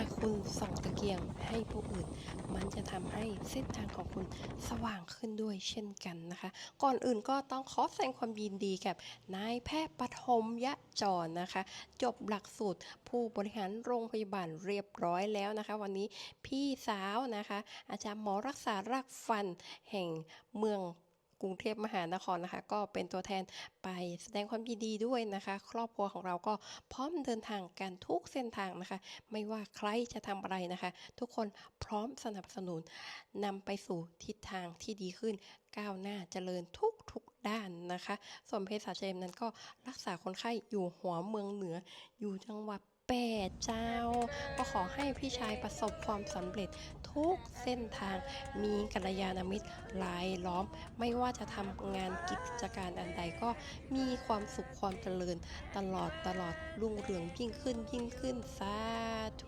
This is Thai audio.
ากคุณส่องตะเกียงให้ผู้อื่น มันจะทำให้เส้นทางของคุณสว่างขึ้นด้วยเช่นกันนะคะ ก่อนอื่นก็ต้องขอแสดงความยินดีกับนายแพทย์ปฐมยะจรนะคะ จบหลักสูตรผู้บริหารโรงพยาบาลเรียบร้อยแล้วนะคะ วันนี้พี่สาวนะคะ อาจารย์หมอรักษารากฟันแห่งเมือง กรุงเทพมหานครนะคะ ก็เป็นตัวแทนไปแสดงความยินดีด้วยนะคะ ครอบครัวของเราก็พร้อมเดินทางกันทุกเส้นทางนะคะ ไม่ว่าใครจะทำอะไรนะคะ ทุกคนพร้อมสนับสนุนนำไปสู่ทิศทางที่ดีขึ้นก้าวหน้าเจริญทุกทุกด้านนะคะส่วนเภสัชเจมส์นั้นก็รักษาคนไข้อยู่หัวเมืองเหนืออยู่จังหวัด แปดเจ้า ก็ขอให้พี่ชายประสบความสำเร็จทุกเส้นทาง มีกัลยาณมิตรรายล้อม ไม่ว่าจะทำงานกิจการอันใดก็มีความสุขความเจริญ ตลอดตลอดรุ่งเรืองยิ่งขึ้นยิ่งขึ้นสาธุ